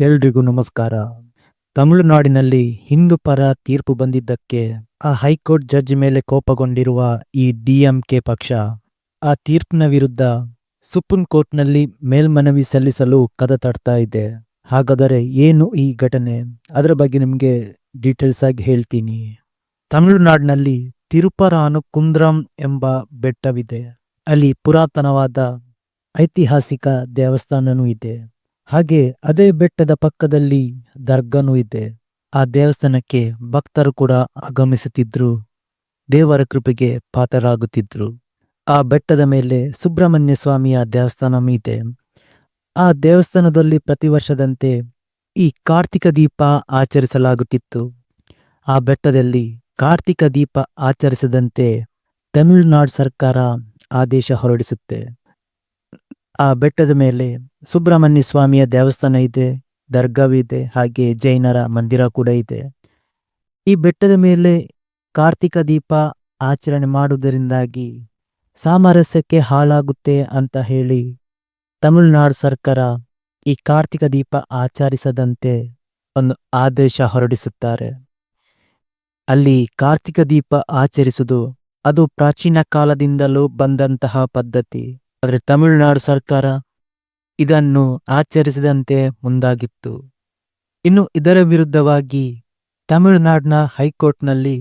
ಎಲ್ರಿಗೂ ನಮಸ್ಕಾರ. ತಮಿಳುನಾಡಿನಲ್ಲಿ ಹಿಂದೂ ಪರ ತೀರ್ಪು ಬಂದಿದ್ದಕ್ಕೆ ಆ ಹೈಕೋರ್ಟ್ ಜಡ್ಜ್ ಮೇಲೆ ಕೋಪಗೊಂಡಿರುವ ಈ ಡಿಎಂಕೆ ಪಕ್ಷ, ಆ ತೀರ್ಪಿನ ವಿರುದ್ಧ ಸುಪ್ರೀಂ ಕೋರ್ಟ್ನಲ್ಲಿ ಮೇಲ್ಮನವಿ ಸಲ್ಲಿಸಲು ಕದ ತಡ್ತಾ ಇದೆ. ಹಾಗಾದರೆ ಏನು ಈ ಘಟನೆ? ಅದರ ಬಗ್ಗೆ ನಿಮಗೆ ಡೀಟೇಲ್ಸ್ ಆಗಿ ಹೇಳ್ತೀನಿ. ತಮಿಳುನಾಡಿನಲ್ಲಿ ತಿರುಪರಾನು ಕುಂದ್ರಂ ಎಂಬ ಬೆಟ್ಟವಿದೆ. ಅಲ್ಲಿ ಪುರಾತನವಾದ ಐತಿಹಾಸಿಕ ದೇವಸ್ಥಾನನೂ ಇದೆ. ಹಾಗೆ ಅದೇ ಬೆಟ್ಟದ ಪಕ್ಕದಲ್ಲಿ ದರ್ಗನೂ ಇದೆ. ಆ ದೇವಸ್ಥಾನಕ್ಕೆ ಭಕ್ತರು ಕೂಡ ಆಗಮಿಸುತ್ತಿದ್ರು. ದೇವರ ಕೃಪೆಗೆ ಪಾತ್ರರಾಗುತ್ತಿದ್ರು. ಆ ಬೆಟ್ಟದ ಮೇಲೆ ಸುಬ್ರಹ್ಮಣ್ಯ ಸ್ವಾಮಿಯ ದೇವಸ್ಥಾನ ಇದೆ. ಆ ದೇವಸ್ಥಾನದಲ್ಲಿ ಪ್ರತಿ ವರ್ಷದಂತೆ ಈ ಕಾರ್ತಿಕ ದೀಪ ಆಚರಿಸಲಾಗುತ್ತಿತ್ತು. ಆ ಬೆಟ್ಟದಲ್ಲಿ ಕಾರ್ತಿಕ ದೀಪ ಆಚರಿಸದಂತೆ ತಮಿಳುನಾಡು ಸರ್ಕಾರ ಆದೇಶ ಹೊರಡಿಸುತ್ತೆ. ಆ ಬೆಟ್ಟದ ಮೇಲೆ ಸುಬ್ರಹ್ಮಣ್ಯ ಸ್ವಾಮಿಯ ದೇವಸ್ಥಾನ ಇದೆ ದರ್ಗಾವಿದೆ ಹಾಗೆ ಜೈನರ ಮಂದಿರ ಕೂಡ ಇದೆ. ಈ ಬೆಟ್ಟದ ಮೇಲೆ ಕಾರ್ತಿಕ ದೀಪ ಆಚರಣೆ ಮಾಡುವುದರಿಂದಾಗಿ ಸಾಮರಸ್ಯಕ್ಕೆ ಹಾಳಾಗುತ್ತೆ ಅಂತ ಹೇಳಿ ತಮಿಳುನಾಡು ಸರ್ಕಾರ ಈ ಕಾರ್ತಿಕ ದೀಪ ಆಚರಿಸದಂತೆ ಒಂದು ಆದೇಶ ಹೊರಡಿಸುತ್ತಾರೆ. ಅಲ್ಲಿ ಕಾರ್ತಿಕ ದೀಪ ಆಚರಿಸುವುದು ಅದು ಪ್ರಾಚೀನ ಕಾಲದಿಂದಲೂ ಬಂದಂತಹ ಪದ್ಧತಿ. ಆದರೆ ತಮಿಳುನಾಡು ಸರ್ಕಾರ ಇದನ್ನು ಆಚರಿಸದಂತೆ ಮುಂದಾಗಿತ್ತು. ಇನ್ನು ಇದರ ವಿರುದ್ಧವಾಗಿ ತಮಿಳುನಾಡಿನ ಹೈಕೋರ್ಟ್ನಲ್ಲಿ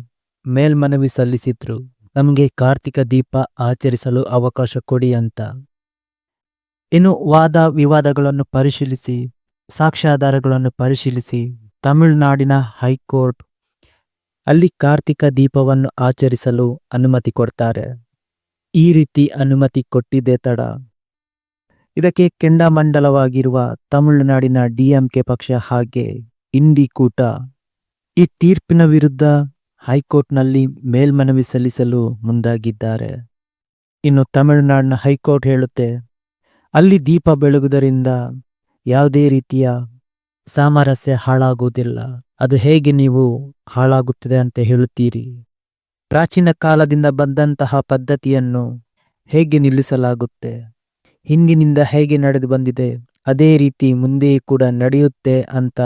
ಮೇಲ್ಮನವಿ ಸಲ್ಲಿಸಿದ್ರು. ನಮಗೆ ಕಾರ್ತಿಕ ದೀಪ ಆಚರಿಸಲು ಅವಕಾಶ ಕೊಡಿ ಅಂತ. ಇನ್ನು ವಾದ ವಿವಾದಗಳನ್ನು ಪರಿಶೀಲಿಸಿ, ಸಾಕ್ಷ್ಯಾಧಾರಗಳನ್ನು ಪರಿಶೀಲಿಸಿ ತಮಿಳುನಾಡಿನ ಹೈಕೋರ್ಟ್ ಅಲ್ಲಿ ಕಾರ್ತಿಕ ದೀಪವನ್ನು ಆಚರಿಸಲು ಅನುಮತಿ ಕೊಡ್ತಾರೆ. ಈ ರೀತಿ ಅನುಮತಿ ಕೊಟ್ಟಿದೆ ತಡ. ಇದಕ್ಕೆ ಕೆಂಡಾಮಂಡಲವಾಗಿರುವ ತಮಿಳುನಾಡಿನ ಡಿಎಂಕೆ ಪಕ್ಷ ಹಾಗೆ ಇಂಡಿ ಕೂಟ. ಈ ತೀರ್ಪಿನ ವಿರುದ್ಧ ಹೈಕೋರ್ಟ್ನಲ್ಲಿ ಮೇಲ್ಮನವಿ ಸಲ್ಲಿಸಲು ಮುಂದಾಗಿದ್ದಾರೆ. ಇನ್ನು ತಮಿಳುನಾಡಿನ ಹೈಕೋರ್ಟ್ ಹೇಳುತ್ತೆ, ಅಲ್ಲಿ ದೀಪ ಬೆಳಗುವುದರಿಂದ ಯಾವುದೇ ರೀತಿಯ ಸಾಮರಸ್ಯ ಹಾಳಾಗುವುದಿಲ್ಲ. ಅದು ಹೇಗೆ ನೀವು ಹಾಳಾಗುತ್ತದೆ ಅಂತ ಹೇಳುತ್ತೀರಿ? ಪ್ರಾಚೀನ ಕಾಲದಿಂದ ಬಂದಂತಹ ಪದ್ಧತಿಯನ್ನು ಹೇಗೆ ನಿಲ್ಲಿಸಲಾಗುತ್ತೆ? ಹಿಂದಿನಿಂದ ಹೇಗೆ ನಡೆದು ಬಂದಿದೆ? ಅದೇ ರೀತಿ ಮುಂದೆ ಕೂಡ ನಡೆಯುತ್ತೆ ಅಂತ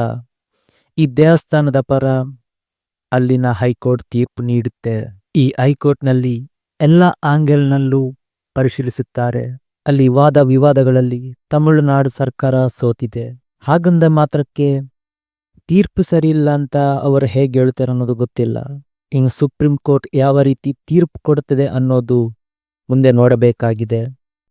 ಈ ದೇವಸ್ಥಾನದ ಪರ ಅಲ್ಲಿನ ಹೈಕೋರ್ಟ್ ತೀರ್ಪು ನೀಡುತ್ತೆ. ಈ ಹೈಕೋರ್ಟ್ನಲ್ಲಿ ಎಲ್ಲ ಆಂಗಲ್ನಲ್ಲೂ ಪರಿಶೀಲಿಸುತ್ತಾರೆ. ಅಲ್ಲಿ ವಾದ ವಿವಾದಗಳಲ್ಲಿ ತಮಿಳುನಾಡು ಸರ್ಕಾರ ಸೋತಿದೆ. ಹಾಗಂದ ಮಾತ್ರಕ್ಕೆ ತೀರ್ಪು ಸರಿಯಿಲ್ಲ ಅಂತ ಅವರು ಹೇಗೆ ಹೇಳ್ತಾರೆ ಅನ್ನೋದು ಗೊತ್ತಿಲ್ಲ. ಇನ್ನು ಸುಪ್ರೀಂ ಕೋರ್ಟ್ ಯಾವ ರೀತಿ ತೀರ್ಪು ಕೊಡುತ್ತದೆ ಅನ್ನೋದು ಮುಂದೆ ನೋಡಬೇಕಾಗಿದೆ.